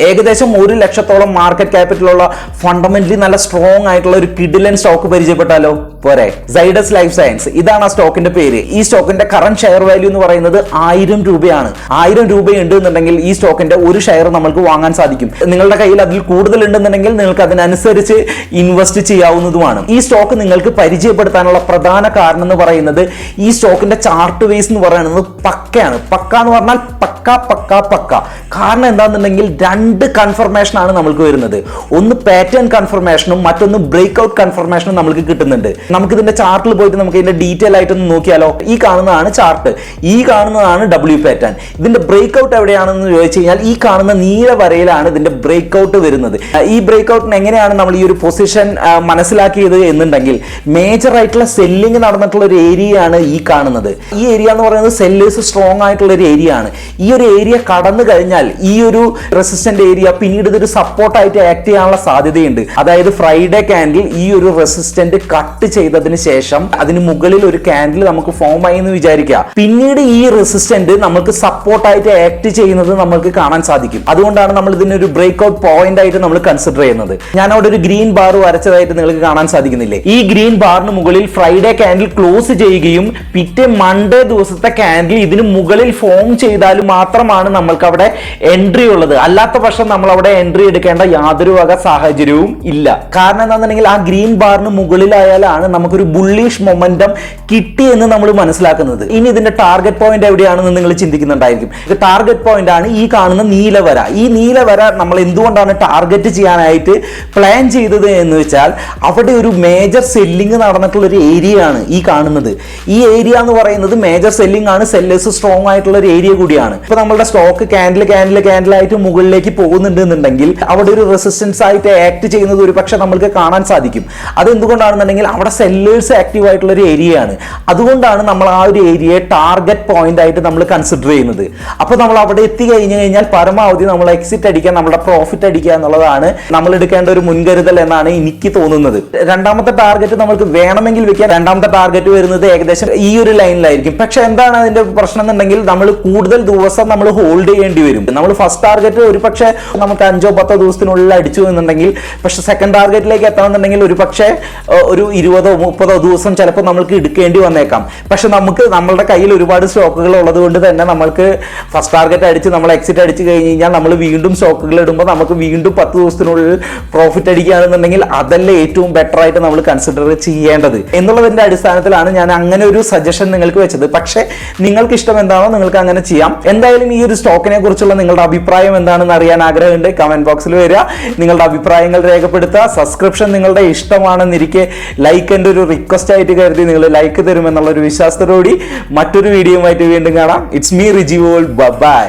ഏകദേശം ഒരു ലക്ഷത്തോളം മാർക്കറ്റ് ക്യാപിറ്റലുള്ള ഫണ്ടമെന്റലി നല്ല സ്ട്രോങ് ആയിട്ടുള്ള ഒരു കിഡിലൻ സ്റ്റോക്ക് പരിചയപ്പെട്ടാലോ? പോരെ. സൈഡസ് ലൈഫ് സയൻസ് ഇതാണ് ആ സ്റ്റോക്കിന്റെ പേര്. ഈ സ്റ്റോക്കിന്റെ കറന്റ് ഷെയർ വാല്യൂ എന്ന് പറയുന്നത് ആയിരം രൂപയാണ്. ആയിരം രൂപയുണ്ട് എന്നുണ്ടെങ്കിൽ ഈ സ്റ്റോക്കിന്റെ ഒരു ഷെയർ നമുക്ക് വാങ്ങാൻ സാധിക്കും. നിങ്ങളുടെ കയ്യിൽ അതിൽ കൂടുതൽ ഉണ്ടെന്നുണ്ടെങ്കിൽ നിങ്ങൾക്ക് അതിനനുസരിച്ച് ഇൻവെസ്റ്റ് ചെയ്യാവുന്നതുമാണ്. ഈ സ്റ്റോക്ക് നിങ്ങൾക്ക് പരിചയപ്പെടുത്താനുള്ള പ്രധാന കാരണം എന്ന് പറയുന്നത് ഈ സ്റ്റോക്കിന്റെ ചാർട്ട് വേസ് എന്ന് പറയുന്നത് പക്കയാണ്. പക്ക എന്ന് പറഞ്ഞാൽ പക്ക പക്ക പക്ക. കാരണം എന്താണെന്നുണ്ടെങ്കിൽ രണ്ട് കൺഫർമേഷൻ ആണ് നമ്മൾക്ക് വരുന്നത്. ഒന്ന് പാറ്റേൺ കൺഫർമേഷനും മറ്റൊന്ന് ബ്രേക്ക് ഔട്ട് കൺഫർമേഷനും നമ്മൾക്ക് കിട്ടുന്നുണ്ട്. നമുക്ക് ഇതിന്റെ ചാർട്ടിൽ പോയിട്ട് നമുക്ക് ഇതിന്റെ ഡീറ്റെയിൽ ആയിട്ട് ഒന്ന് നോക്കിയാലോ? ഈ കാണുന്നതാണ് ചാർട്ട് ഈ കാണുന്നതാണ് ഡബ്ല്യു പാറ്റേൺ ഇതിന്റെ ബ്രേക്ക് ഔട്ട് എവിടെയാണെന്ന് ചോദിച്ചു കഴിഞ്ഞാൽ ഈ കാണുന്ന നീല വരയിലാണ് ഇതിന്റെ ബ്രേക്ക് ഔട്ട് വരുന്നത്. ഈ ബ്രേക്ക് ഔട്ടിന് എങ്ങനെയാണ് നമ്മൾ ഈ ഒരു പൊസിഷൻ മനസ്സിലാക്കിയത് എന്നുണ്ടെങ്കിൽ മേജർ ആയിട്ടുള്ള സെല്ലിംഗ് നടന്നിട്ടുള്ള ഒരു ഏരിയയാണ് ഈ കാണുന്നത്. ഈ ഏരിയ എന്ന് പറയുന്നത് സെല്ലേഴ്സ് സ്ട്രോങ് ആയിട്ടുള്ള ഒരു ഏരിയ ആണ്. ഈ ഒരു ഏരിയ കടന്നു കഴിഞ്ഞാൽ ഈ ഒരു റെസിസ്റ്റന്റ് ഏരിയ പിന്നീട് ഇതൊരു സപ്പോർട്ടായിട്ട് ആക്ട് ചെയ്യാനുള്ള സാധ്യതയുണ്ട്. അതായത് ഫ്രൈഡേ കാൻഡിൽ ഈ ഒരു റെസിസ്റ്റന്റ് കട്ട് ചെയ്തതിന് ശേഷം അതിന് മുകളിൽ ഒരു കാൻഡിൽ നമുക്ക് ഫോം ആയി എന്ന് വിചാരിക്കുക. പിന്നീട് ഈ റെസിസ്റ്റന്റ് നമുക്ക് സപ്പോർട്ടായിട്ട് ആക്ട് ചെയ്യുന്നത് നമുക്ക് കാണാൻ സാധിക്കും. അതുകൊണ്ടാണ് നമ്മൾ ഇതിനൊരു ബ്രേക്ക് ഔട്ട് പോയിന്റ് ആയിട്ട് നമ്മൾ കൺസിഡർ ചെയ്യുന്നത്. ഞാൻ അവിടെ ഒരു ഗ്രീൻ ബാർ വരച്ചതായിട്ട് നിങ്ങൾക്ക് കാണാൻ സാധിക്കുന്നില്ലേ? ഈ ഗ്രീൻ ബാറിന് മുകളിൽ ഫ്രൈഡേ കാൻഡിൽ ക്ലോസ് ചെയ്യുകയും പിറ്റേ മൺഡേ ദിവസത്തെ കാൻഡിൽ ഇതിന് മുകളിൽ ഫോം ചെയ്താൽ മാത്രമാണ് നമ്മൾക്ക് അവിടെ എൻട്രി ഉള്ളത്. അല്ലാത്ത പക്ഷം നമ്മൾ അവിടെ എൻട്രി എടുക്കേണ്ട യാതൊരു വക സാഹചര്യവും ഇല്ല. കാരണം എന്താണെന്നുണ്ടെങ്കിൽ ആ ഗ്രീൻ ബാറിന് മുകളിലായാലാണ് നമുക്കൊരു ബുള്ളിഷ് മൊമെന്റം കിട്ടി എന്ന് നമ്മൾ മനസ്സിലാക്കുന്നത്. ഇനി ഇതിന്റെ ടാർഗറ്റ് പോയിന്റ് എവിടെയാണെന്ന് നിങ്ങൾ ചിന്തിക്കുന്നുണ്ടായിരിക്കും. ടാർഗറ്റ് പോയിന്റ് ആണ് ഈ കാണുന്ന നീലവര. ഈ നീലവര നമ്മൾ എന്തുകൊണ്ടാണ് ടാർഗറ്റ് ചെയ്യാനായിട്ട് പ്ലാൻ ചെയ്തത് എന്ന് വെച്ചാൽ അവിടെ ഒരു മേജർ സെല്ലിംഗ് നടന്നിട്ടുള്ള ഒരു ഏരിയ ആണ് ഈ കാണുന്നത്. ഈ ഏരിയ എന്ന് പറയുന്നത് മേജർ സെല്ലിംഗ് ആണ്. സെല്ലേഴ്സ് സ്ട്രോങ് ആയിട്ടുള്ള ഒരു ഏരിയ കൂടിയാണ്. ഇപ്പൊ നമ്മളുടെ സ്റ്റോക്ക് ക്യാൻഡിൽ ക്യാൻഡിൽ ക്യാൻഡിൽ ആയിട്ട് മുകളിലേക്ക് പോകുന്നുണ്ട് എന്നുണ്ടെങ്കിൽ അവിടെ ഒരു റെസിസ്റ്റൻസ് ആയിട്ട് ആക്ട് ചെയ്യുന്നത് ഒരു പക്ഷെ നമ്മൾക്ക് കാണാൻ സാധിക്കും. അത് എന്തുകൊണ്ടാണെന്നുണ്ടെങ്കിൽ അവിടെ സെല്ലേഴ്സ് ആക്റ്റീവ് ആയിട്ടുള്ള ഒരു ഏരിയയാണ് അതുകൊണ്ടാണ് നമ്മൾ ആ ഒരു ഏരിയയെ ടാർഗറ്റ് പോയിന്റ് ആയിട്ട് നമ്മൾ കൺസിഡർ ചെയ്യുന്നത്. അപ്പോൾ നമ്മൾ അവിടെ എത്തി കഴിഞ്ഞു കഴിഞ്ഞാൽ പരമാവധി നമ്മൾ എക്സിറ്റ് അടിക്കുക നമ്മുടെ പ്രോഫിറ്റ് അടിക്കുക എന്നുള്ളതാണ് നമ്മൾ എടുക്കേണ്ട ഒരു മുൻകരുതൽ എന്നാണ് എനിക്ക് തോന്നുന്നത്. രണ്ടാമത്തെ ടാർഗറ്റ് നമ്മൾക്ക് വേണമെങ്കിൽ വെക്കാൻ രണ്ടാമത്തെ ടാർഗറ്റ് വരുന്നത് ഏകദേശം ഈ ഒരു ലൈനിലായിരിക്കും പക്ഷെ എന്താണ് അതിന്റെ പ്രശ്നം എന്നുണ്ടെങ്കിൽ നമ്മൾ കൂടുതൽ ദിവസം നമ്മൾ ഹോൾഡ് ചെയ്യേണ്ടി വരും. നമ്മൾ ഫസ്റ്റ് ടാർഗറ്റ് ഒരു നമുക്ക് അഞ്ചോ പത്തോ ദിവസത്തിനുള്ളിൽ അടിച്ചു എന്നുണ്ടെങ്കിൽ പക്ഷെ സെക്കൻഡ് ടാർഗറ്റിലേക്ക് എത്തണമെന്നുണ്ടെങ്കിൽ ഒരു പക്ഷേ ഒരു ഇരുപതോ മുപ്പതോ ദിവസം ചിലപ്പോൾ നമ്മൾക്ക് എടുക്കേണ്ടി വന്നേക്കാം. പക്ഷെ നമുക്ക് നമ്മളുടെ കയ്യിൽ ഒരുപാട് സ്റ്റോക്കുകൾ ഉള്ളത് കൊണ്ട് തന്നെ നമ്മൾക്ക് ഫസ്റ്റ് ടാർഗറ്റ് അടിച്ച് നമ്മൾ എക്സിറ്റ് അടിച്ച് കഴിഞ്ഞ് കഴിഞ്ഞാൽ നമ്മൾ വീണ്ടും സ്റ്റോക്കുകൾ ഇടുമ്പോൾ നമുക്ക് വീണ്ടും പത്ത് ദിവസത്തിനുള്ളിൽ പ്രോഫിറ്റ് അടിക്കുകയാണെന്നുണ്ടെങ്കിൽ അതല്ലേ ഏറ്റവും ബെറ്റർ ആയിട്ട് നമ്മൾ കൺസിഡർ ചെയ്യേണ്ടത്. എന്നുള്ളതിന്റെ അടിസ്ഥാനത്തിലാണ് ഞാൻ അങ്ങനെ ഒരു സജഷൻ നിങ്ങൾക്ക് വെച്ചത്. പക്ഷേ നിങ്ങൾക്ക് ഇഷ്ടം എന്താണോ നിങ്ങൾക്ക് അങ്ങനെ ചെയ്യാം. എന്തായാലും ഈ ഒരു സ്റ്റോക്കിനെ കുറിച്ചുള്ള നിങ്ങളുടെ അഭിപ്രായം എന്താണെന്ന് അറിയാൻ ആഗ്രഹമുണ്ട്. കമന്റ് ബോക്സിൽ വരിക. നിങ്ങളുടെ അഭിപ്രായങ്ങൾ രേഖപ്പെടുത്തുക. സബ്സ്ക്രിപ്ഷൻ നിങ്ങളുടെ ഇഷ്ടമാണെന്നിരിക്കെ ലൈക്ക് എന്റെ ഒരു റിക്വസ്റ്റ് ആയിട്ട് കരുതി നിങ്ങൾ ലൈക്ക് തരുമെന്നുള്ള ഒരു വിശ്വാസത്തോടുകൂടി മറ്റൊരു വീഡിയോ ആയിട്ട് വീണ്ടും കാണാം. It's me Riji by